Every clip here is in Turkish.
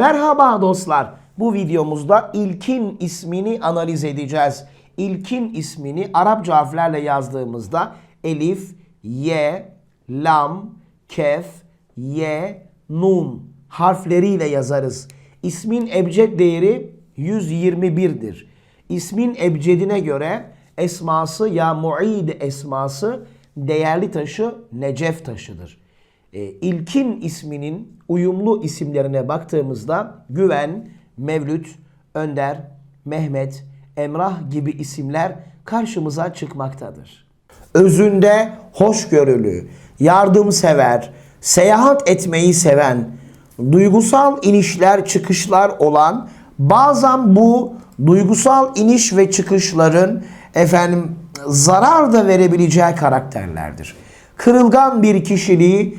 Merhaba dostlar. Bu videomuzda ilkin ismini analiz edeceğiz. İlkin ismini Arapça harflerle yazdığımızda elif, ye, lam, kef, ye, nun harfleriyle yazarız. İsmin ebced değeri 121'dir. İsmin ebcedine göre esması ya muid esması değerli taşı necef taşıdır. E, ilkin isminin uyumlu isimlerine baktığımızda Güven, Mevlüt, Önder, Mehmet, Emrah gibi isimler karşımıza çıkmaktadır. Özünde hoşgörülü, yardımsever, seyahat etmeyi seven, duygusal inişler çıkışlar olan bazen bu duygusal iniş ve çıkışların efendim zarar da verebileceği karakterlerdir. Kırılgan bir kişiliği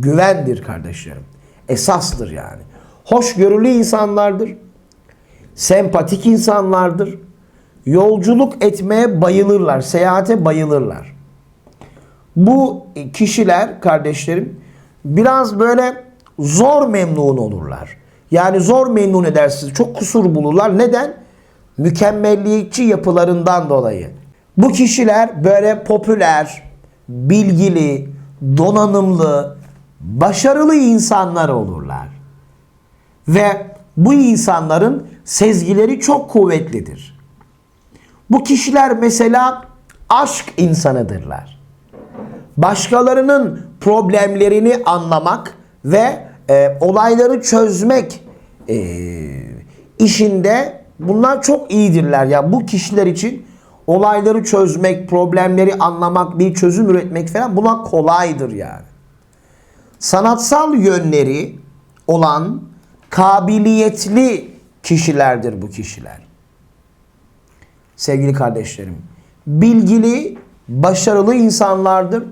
Güvendir kardeşlerim. Esastır yani. Hoşgörülü insanlardır. Sempatik insanlardır. Yolculuk etmeye bayılırlar. Seyahate bayılırlar. Bu kişiler kardeşlerim biraz böyle zor memnun olurlar. Yani zor memnun edersiniz. Çok kusur bulurlar. Neden? Mükemmelliyetçi yapılarından dolayı. Bu kişiler böyle popüler, bilgili, donanımlı, başarılı insanlar olurlar. Ve bu insanların sezgileri çok kuvvetlidir. Bu kişiler mesela aşk insanıdırlar. Başkalarının problemlerini anlamak ve e, olayları çözmek e, işinde bunlar çok iyidirler. Ya bu kişiler için olayları çözmek, problemleri anlamak, bir çözüm üretmek falan buna kolaydır yani. Sanatsal yönleri olan kabiliyetli kişilerdir bu kişiler. Sevgili kardeşlerim, bilgili, başarılı insanlardır.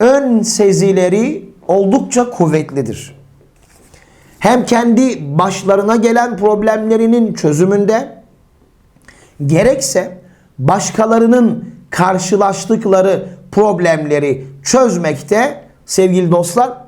Ön sezileri oldukça kuvvetlidir. Hem kendi başlarına gelen problemlerinin çözümünde gerekse başkalarının karşılaştıkları problemleri çözmekte sevgili dostlar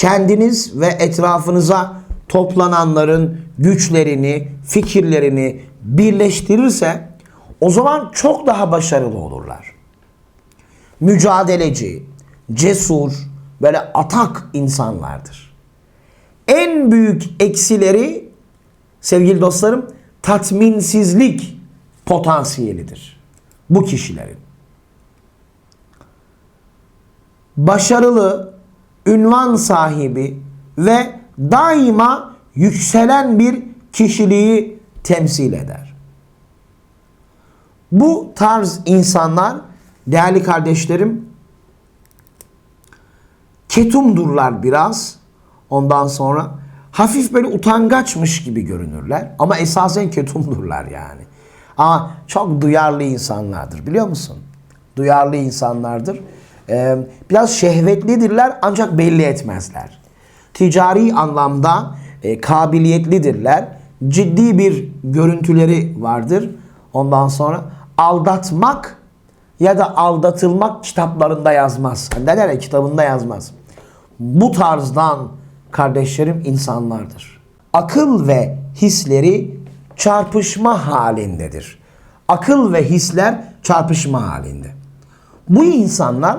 Kendiniz ve etrafınıza toplananların güçlerini, fikirlerini birleştirirse o zaman çok daha başarılı olurlar. Mücadeleci, cesur, böyle atak insanlardır. En büyük eksileri sevgili dostlarım tatminsizlik potansiyelidir bu kişilerin. Başarılı, ünvan sahibi ve daima yükselen bir kişiliği temsil eder. Bu tarz insanlar değerli kardeşlerim ketumdurlar biraz. Ondan sonra hafif böyle utangaçmış gibi görünürler ama esasen ketumdurlar yani. Ama çok duyarlı insanlardır biliyor musun? Duyarlı insanlardır. Ee, biraz şehvetlidirler ancak belli etmezler. Ticari anlamda e, kabiliyetlidirler. Ciddi bir görüntüleri vardır. Ondan sonra aldatmak ya da aldatılmak kitaplarında yazmaz. Hani derler kitabında yazmaz. Bu tarzdan kardeşlerim insanlardır. Akıl ve hisleri çarpışma halindedir. Akıl ve hisler çarpışma halinde. Bu insanlar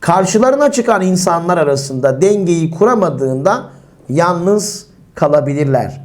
Karşılarına çıkan insanlar arasında dengeyi kuramadığında yalnız kalabilirler.